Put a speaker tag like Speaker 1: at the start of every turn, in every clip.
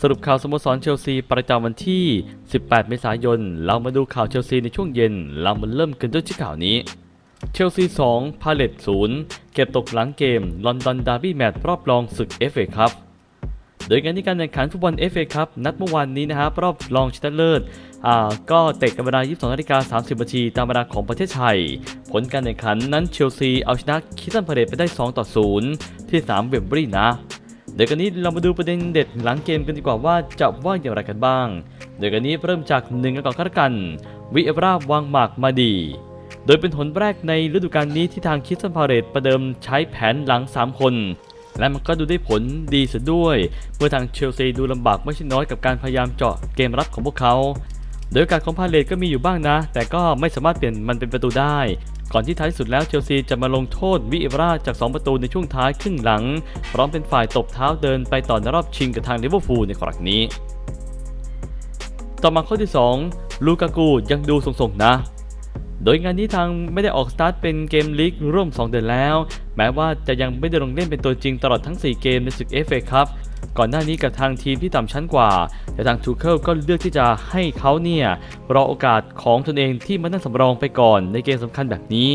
Speaker 1: สรุปข่าวสโมสรเชลซีประจำวันที่ 18 เมษายน เรามาดูข่าวเชลซีในช่วงเย็น เรามาเริ่มกันด้วยที่ข่าวนี้ เชลซี 2 พาเลต0 เก็บตกหลังเกม ลอนดอนดาร์บี้แมตช์รอบรองศึก FA ครับ โดยงานที่การแข่งขันฟุตบอล FA ครับนัดเมื่อวานนี้นะครับรอบรองชนะเลิศอ่าก็เตะกันเวลา 22นาฬิกา30นาทีตามเวลาของประเทศไทย ผลการแข่งขันนั้นเชลซีเอาชนะคิตันพาเลตไปได้ 2 ต่อ 0 ที่ 3 เวมบรีนะ เดี๋ยวกันนี้เรามาดูประเด็นเด็ดหลังเกมกันดีกว่าว่าจะว่าอย่างไรกันบ้าง เดี๋ยวกันนี้เริ่มจากหนึ่งกันก่อนก็แล้วกัน วิเอราวางหมากมาดี โดยเป็นหนแรกในฤดูกาลนี้ที่ทางคิสตันพาเลตประเดิมใช้แผนหลัง 3 คน และมันก็ดูได้ผลดีเสียด้วย เมื่อทางเชลซีดูลำบากไม่ใช่น้อยกับการพยายามเจาะเกมรับของพวกเขาโดยกาสของพาเลตก็มีอยู่บ้างนะ แต่ก็ไม่สามารถเปลี่ยนมันเป็นประตูได้ ก่อนที่ท้ายสุดแล้วเชลซีจะมาลงโทษวิเอราจาก 2 ประตูในช่วงท้ายครึ่งหลัง พร้อมเป็นฝ่ายตบเท้าเดินไปต่อในรอบชิงกับทางลิเวอร์พูลในครั้งนี้ ต่อมาข้อที่ 2 ลูกากูยังดูทรงๆนะ โดยงานนี้ทางไม่ได้ออกสตาร์ทเป็นเกมลีกร่วม 2 เดือนแล้ว แม้ว่าจะยังไม่ได้ลงเล่นเป็นตัวจริงตลอดทั้ง 4 เกมในศึก FA ครับ ก่อนหน้านี้กับทางทีมที่ต่ำชั้นกว่า แต่ทางทูเคิลก็เลือกที่จะให้เขาเนี่ยรอโอกาสของตนเองที่มานั่งสำรองไปก่อนในเกมสำคัญแบบนี้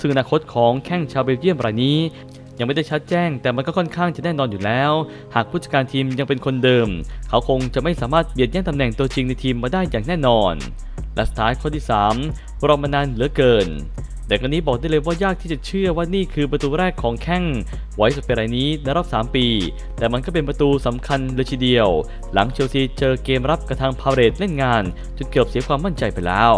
Speaker 1: ซึ่งอนาคตของแข้งชาวเบลเยียมรายนี้ยังไม่ได้ชัดแจ้งแต่มันก็ค่อนข้างจะแน่นอนอยู่แล้ว หากผู้จัดการทีมยังเป็นคนเดิม เขาคงจะไม่สามารถเบียดแย่งตำแหน่งตัวจริงในทีมมาได้อย่างแน่นอน และสุดท้ายข้อที่ 3 รอมานานเหลือเกิน แต่กันนี้บอกได้เลยว่ายากที่จะเชื่อว่านี่คือประตูแรกของแข้งไวส์สเปรายนี้ในรอบ 3 ปี แต่มันก็เป็นประตูสำคัญเลยทีเดียว หลังเชลซีเจอเกมรับกระทางพาเรตเล่นงาน จนเกือบเสียความมั่นใจไปแล้ว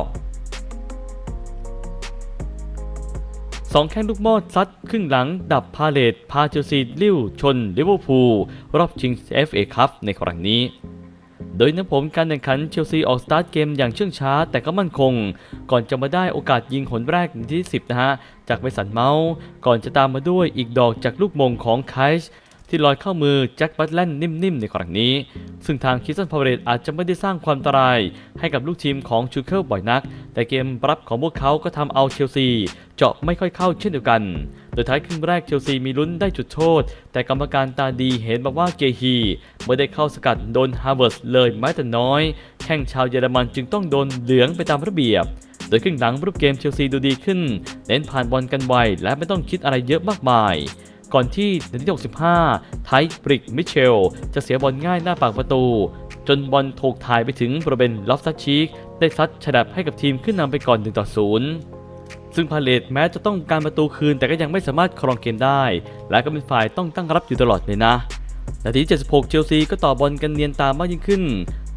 Speaker 1: สองแข้งลูกมอดซัดครึ่งหลังดับพาเลตพาเชลซีลิ้วชนลิเวอร์พูลรอบชิง FA คัพในครั้งนี้ โดยนะผมการแข่งขันเชลซีออกสตาร์ทเกมอย่างเชื่องช้าแต่ก็มั่นคง ก่อนจะมาได้โอกาสยิงหนแรกนที่ 10 นะฮะ จากเมสันเมาส์ก่อนจะตามมาด้วยอีกดอกจากลูกมงของไคช์ที่ลอยเข้ามือแจ็คบัตแลนนิ่มๆ ในครั้งนี้ ซึ่งทางคิสตันพาวเรตอาจจะไม่ได้สร้างความอันตราย ให้กับลูกทีมของชูเคิลบ่อยนัก แต่เกมรับของพวกเขาก็ทำเอาเชลซี เจาะไม่ค่อยเข้าเช่นเดียวกัน โดยท้ายครึ่งแรกเชลซีมีลุ้นได้จุดโทษ แต่กรรมการตาดีเห็นมาว่าเกฮีไม่ได้เข้าสกัดโดนฮาร์เวิร์สเลยแม้แต่น้อย แข้งชาวเยอรมันจึงต้องโดนเหลืองไปตามระเบียบ โดยครึ่งหลังรูปเกมเชลซีดูดีขึ้น เน้นผ่านบอลกันไวและไม่ต้องคิดอะไรเยอะมากมายก่อนที่นาที65 ไทบริก มิเชล จะเสียบอลง่ายหน้าปากประตู จนบอลถูกถ่ายไปถึงบริเวณลอฟซัชชีกได้ซัดฉดับให้กับทีมขึ้นนำไปก่อน1ต่อ0 ซึ่งพาเลตแม้จะต้องการประตูคืนแต่ก็ยังไม่สามารถครองเกมได้ และก็เป็นฝ่ายต้องตั้งรับอยู่ตลอดเลยนะนาที76 เชลซีก็ต่อบอลกันเนียนตามมากยิ่งขึ้น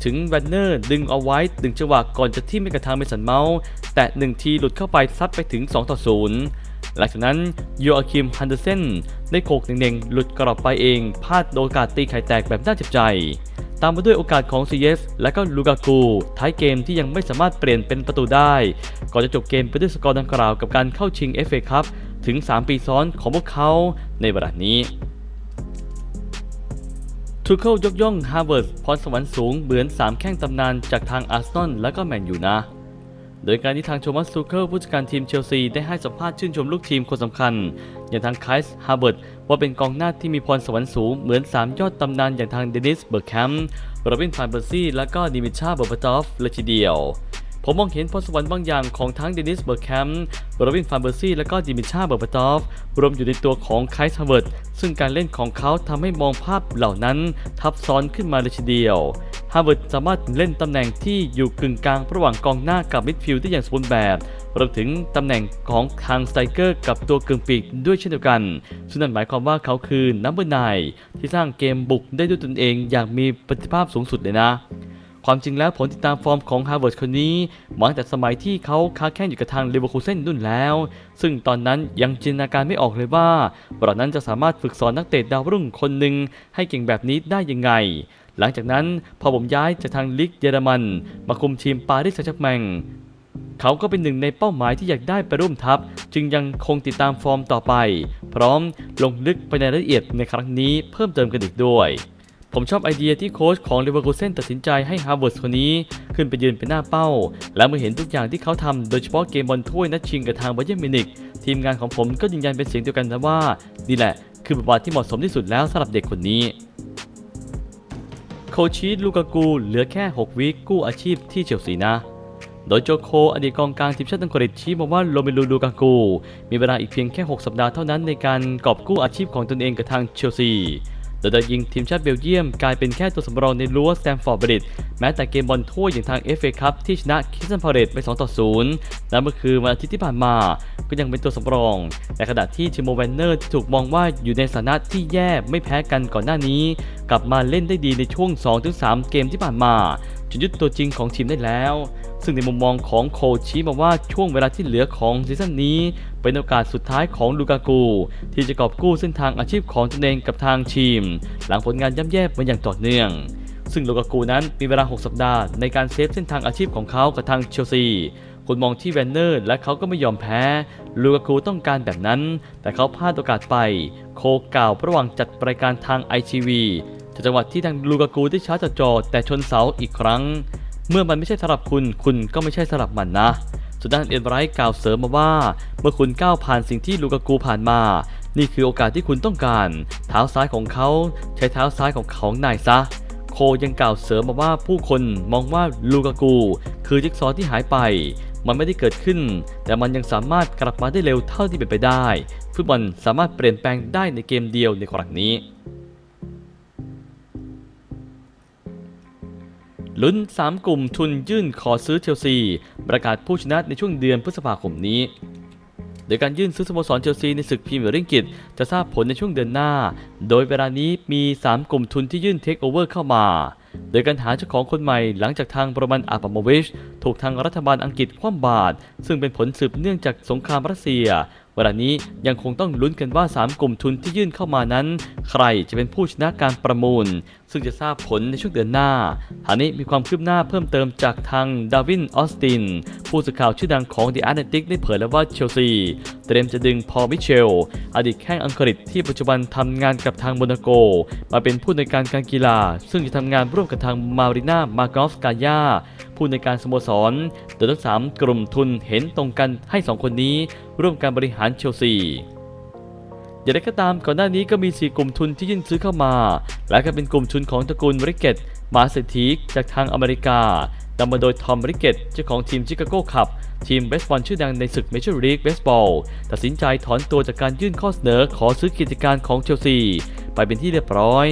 Speaker 1: ถึงแวนเนอร์ดึงเอาไว้ดึงจังหวะก่อนจะทิ่มไปกับทางเมสันเมาส์แต่หนึ่งทีหลุดเข้าไปซัดไปถึง2ต่อ0หลังจากนั้นโยอาคิมฮันเดอร์เซนได้โขกเน่งๆหลุดกรอบไปเองพลาดโอกาสตีไข่แตกแบบน่าเจ็บใจ ตามมาด้วยโอกาสของซีเยสและก็ลูกากูท้ายเกมที่ยังไม่สามารถเปลี่ยนเป็นประตูได้ ก่อนจะจบเกมไปด้วยสกอร์ดังกล่าวกับการเข้าชิง FA ครับถึง 3 ปีซ้อนของพวกเขาในเวลานี้ทูเคิลยกย่องฮาร์วาร์ดพรสวรรค์สูงเหมือน 3 แข้งตำนานจากทางอาร์เซนอลและก็แมนยูนะ โดยการที่ทางโทมัสทูเคิลผู้จัดการทีมเชลซีได้ให้สัมภาษณ์ชื่นชมลูกทีมคนสำคัญ อย่างทางไคส์ฮาร์เวิร์ดว่าเป็นกองหน้าที่มีพรสวรรค์สูงเหมือน 3 ยอดตำนานอย่างทางเดนิสเบิร์กแคมป์โรบินฟานเบอร์ซี่ และก็ดิมิชาเบอร์บาตอฟเลยทีเดียว ผมมองเห็นพรสวรรค์บางอย่างของทั้งเดนิสเบิร์กแคมป์โรบินฟานเบอร์ซี่ และก็ดิมิชาเบอร์บาตอฟรวมอยู่ในตัวของไคส์ฮาร์เวิร์ดซึ่งการเล่นของเขาทำให้มองภาพเหล่านั้นทับซ้อนขึ้นมาเลยทีเดียว ฮาร์เวิร์ดสามารถเล่นตำแหน่งที่อยู่กึ่งกลางระหว่างกองหน้ากับมิดฟิลด์ได้อย่างสมบูรณ์แบบรวมถึงตำแหน่งของทางสไตรเกอร์กับตัวกึ่งปีกด้วยเช่นเดียวกัน ซึ่งนั่นหมายความว่าเขาคือนัมเบอร์ไนที่สร้างเกมบุกได้ด้วยตนเองอย่างมีประสิทธิภาพสูงสุดเลยนะ ความจริงแล้วผลติดตามฟอร์มของฮาร์วาร์ดคนนี้มาตั้งแต่สมัยที่เขาค้าแข่งอยู่กับทางเลเวอร์คูเซนนุ่นแล้ว ซึ่งตอนนั้นยังจินตนาการไม่ออกเลยว่าเรานั้นจะสามารถฝึกสอนนักเตะดาวรุ่งคนหนึ่งให้เก่งแบบนี้ได้ยังไง หลังจากนั้นพอผมย้ายจากทางลีกเยอรมัน มาคุมทีมปารีสแซงต์แชร์แมงเขาก็เป็นหนึ่งในเป้าหมายที่อยากได้ไปร่วมทัพ จึงยังคงติดตามฟอร์มต่อไป พร้อมลงลึกไปในรายละเอียดในครั้งนี้เพิ่มเติมกันอีกด้วยผมชอบไอเดียที่โค้ชของเลเวอร์คูเซนตัดสินใจให้ฮาร์เวาร์ดคนนี้ขึ้นไปยืนเป็นหน้าเป้า และเมื่อเห็นทุกอย่างที่เขาทำโดยเฉพาะเกมบอลถ้วยนัดชิงกับทางบาเยิร์มินิกทีมงานของผมก็ยืนยันเป็นเสียงเดียวกันนะว่า นี่แหละ คือบทบาทที่เหมาะสมที่สุดแล้วสำหรับเด็กคนนี้ ข้อชิลูกากูเหลือแค่ 6 วิกู้อาชีพที่เชลซีนะ โดยโจโคอดีตกองกลางทีมชาติอังกฤษชี้บอกว่าโรเมลูลูกากู มีเวลาอีกเพียงแค่ 6 สัปดาห์เท่านั้นในการกอบกู้อาชีพของตนเองกับทางเชลซี โดยดาวยิงทีมชาติเบลเยียมกลายเป็นแค่ตัวสำรองในรั้วสแตมฟอร์ดบริดแม้แต่เกมบอลถ้วยอย่างทาง FA คัพที่ชนะคิสซันพาเรตไป 2 ต่อ0นั่นก็คืนวันอาทิตย์ที่ผ่านมา ก็ยังเป็นตัวสำรอง แต่ขณะที่ชิโมแวนเนอร์ที่ถูกมองว่าอยู่ในสถานะที่แย่ไม่แพ้กันก่อนหน้านี้ กลับมาเล่นได้ดีในช่วง 2-3 เกมที่ผ่านมา จนยึดตัวจริงของทีมได้แล้ว ซึ่งในมุมมองของโคชชี้มาว่าช่วงเวลาที่เหลือของซีซั่นนี้ เป็นโอกาสสุดท้ายของลูกากู ที่จะกอบกู้เส้นทางอาชีพของตนเองกับทางทีม หลังผลงานย่ำแย่มาอย่างต่อเนื่องซึ่งลูกากูนั้นมีเวลา 6 สัปดาห์ในการเซฟเส้นทางอาชีพของเขากับทางเชลซีคนมองที่แวนเนอร์และเขาก็ไม่ยอมแพ้ ลูกากูต้องการแบบนั้น แต่เขาพลาดโอกาสไป โคกล่าวระหว่างจัดรายการทางไอทีวี จากจังหวะที่ทางลูกากูได้ช้าจัดจอแต่ชนเสาอีกครั้ง เมื่อมันไม่ใช่สำหรับคุณคุณก็ไม่ใช่สำหรับมันนะสุดด้านเอ็นไรท์กล่าวเสริมมาว่า เมื่อคุณก้าวผ่านสิ่งที่ลูกากูผ่านมา นี่คือโอกาสที่คุณต้องการ เท้าซ้ายของเขาใช้เท้าซ้ายของเขานายซะ โคยังกล่าวเสริมมาว่าผู้คนมองว่าลูกากู คือจิ๊กซอว์ที่หายไป มันไม่ได้เกิดขึ้น แต่มันยังสามารถกลับมาได้เร็วเท่าที่เป็นไปได้ ฟุตบอลสามารถเปลี่ยนแปลงได้ในเกมเดียวในครั้งนี้ ลุ้น 3 กลุ่มทุนยื่นขอซื้อเชลซี ประกาศผู้ชนะในช่วงเดือนพฤษภาคมนี้โดยการยื่นซื้อสโมสรเชลซีในศึกพรีเมียร์ลีกอังกฤษจะทราบผลในช่วงเดือนหน้า โดยเวลานี้มี 3 กลุ่มทุนที่ยื่นเทคโอเวอร์เข้ามา โดยการหาเจ้าของคนใหม่หลังจากทางโรมันอาบามวิช ถูกทางรัฐบาลอังกฤษคว่ำบาตรซึ่งเป็นผลสืบเนื่องจากสงครามรัสเซีย เวลานี้ยังคงต้องลุ้นกันว่า 3 กลุ่มทุนที่ยื่นเข้ามานั้น ใครจะเป็นผู้ชนะการประมูล ซึ่งจะทราบผลในช่วงเดือนหน้าทานี้มีความคืบหน้าเพิ่มเติมจากทางดาวินออสติน ผู้สื่อข่าวชื่อดังของ The Atlantic ได้เผยแล้วว่าเชลซี เตรียมจะดึงพอลมิเชล อดีตแข้งอังกฤษที่ปัจจุบันทำงานกับทางโมนาโก มาเป็นผู้ในการการกีฬา ซึ่งจะทำงานร่วมกับทางมาริน่ามากอฟกายาผู้ในการสโมสรโดยทั้งสามกลุ่มทุนเห็นตรงกันให้สองคนนี้ ร่วมการบริหารเชลซี อย่างไรก็ตามก่อนหน้านี้ก็มี 4 กลุ่มทุนที่ยื่นซื้อเข้ามา และก็เป็นกลุ่มทุนของตระกูลริกเกตมาเศรษฐีจากทางอเมริกานำมาโดยทอมริกเกตเจ้าของทีมชิคาโกคัพทีมเบสบอลชื่อดังในศึกเมเจอร์ลีกเบสบอลตัดสินใจถอนตัวจากการยื่นข้อเสนอขอซื้อกิจการของเชลซีไปเป็นที่เรียบร้อย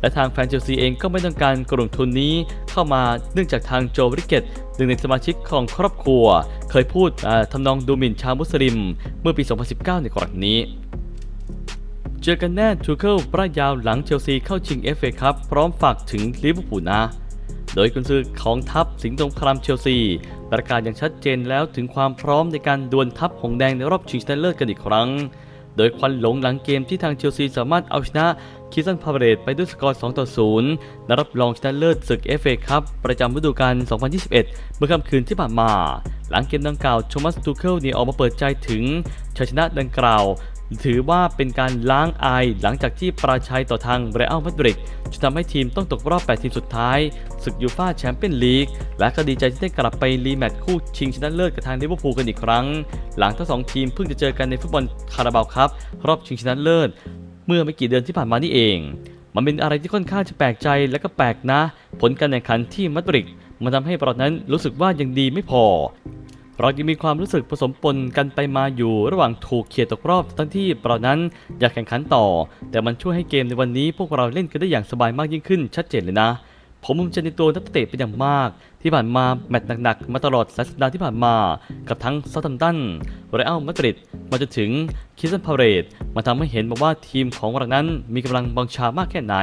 Speaker 1: และทางแฟนเชลซีเองก็ไม่ต้องการกลุ่มทุนนี้เข้ามาเนื่องจากทางโจริกเกตหนึ่งในสมาชิกของครอบครัว เคยพูดทำนองดูหมิ่นชาวมุสลิม เมื่อปี 2019 ในกรณีนี้ เจอกันแน่ทูเคิลปรายาวหลังเชลซีเข้าชิง FA คัพพร้อมฝากถึงลิเวอร์พูลนะโดยกุนซือของทัพสิงห์สงครามเชลซี ประกาศอย่างชัดเจนแล้วถึงความพร้อมในการดวลทัพหงแดงในรอบชิงชนะเลิศกันอีกครั้ง โดยควันหลงหลังเกมที่ทางเชลซีสามารถเอาชนะคิสันพาเรตไปด้วยสกอร์ 2 ต่อ 0 และรับรองชนะเลิศศึก FA คัพประจำฤดูกาล 2021 เมื่อค่ำคืนที่ผ่านมา หลังเกมดังกล่าวโทมัสทูเคิลเนี่ยออกมาเปิดใจถึงชัยชนะดังกล่าว ถือว่าเป็นการล้างอายหลังจากที่ปราชัยต่อทางเรอัลมาดริดจนทำให้ทีมต้องตกรอบ 8 ทีมสุดท้ายศึกยูฟ่าแชมเปี้ยนลีก และก็ดีใจที่ได้กลับไปรีแมตช์คู่ชิงชนะเลิศกับทางลิเวอร์พูลกันอีกครั้ง หลังทั้งสองทีมเพิ่งจะเจอกันในฟุตบอลคาราบาวครับ รอบชิงชนะเลิศ เมื่อไม่กี่เดือนที่ผ่านมานี่เอง มันเป็นอะไรที่ค่อนข้างจะแปลกใจและก็แปลกนะ ผลการแข่งขันที่มาดริดมันทำให้เรานั้นรู้สึกว่ายังดีไม่พอ เรายังมีความรู้สึกผสมปนกันไปมาอยู่ระหว่างถูกเขียดตกรอบทั้งที่เรานั้นอยากแข่งขันต่อ แต่มันช่วยให้เกมในวันนี้พวกเราเล่นกันได้อย่างสบายมากยิ่งขึ้นชัดเจนเลยนะผมภูมิใจในตัวนักเตะเป็นอย่างมาก ที่ผ่านมาแมตช์หนักๆ มาตลอดสัปดาห์ที่ผ่านมา กับทั้งซาตัมตันเรอัลมาดริดมาจนถึงคิสซันพาเรตมาทำให้เห็นบอกว่าทีมของเรานั้นมีกำลังบังชามากแค่ไหน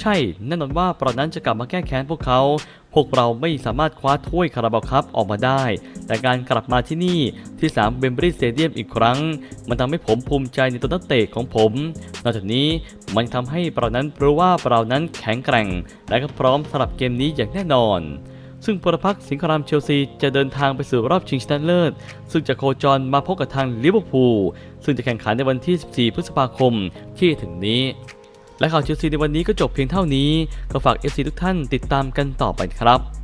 Speaker 1: ใช่แน่นอนว่าเรานั้นจะกลับมาแก้แค้นพวกเขา พวกเราไม่สามารถคว้าถ้วยคาราบาครับออกมาได้ แต่การกลับมาที่นี่ที่สามเบมบรีสเตเดียมอีกครั้ง มันทำให้ผมภูมิใจในตัวนักเตะของผม นอกจากนี้มันทำให้เรานั้นรู้ว่าเรานั้นแข็งแกร่ง และก็พร้อมสำหรับเกมนี้อย่างแน่นอนซึ่งพลพรรคสิงครามเชลซีจะเดินทางไปสู่รอบชิงชนะเลิศ ซึ่งจะโคจรมาพบกับทางลิเวอร์พูล ซึ่งจะแข่งขันในวันที่ 14 พฤษภาคมที่ถึงนี้ และข่าวเชลซีในวันนี้ก็จบเพียงเท่านี้ ก็ฝาก FC ทุกท่านติดตามกันต่อไปครับ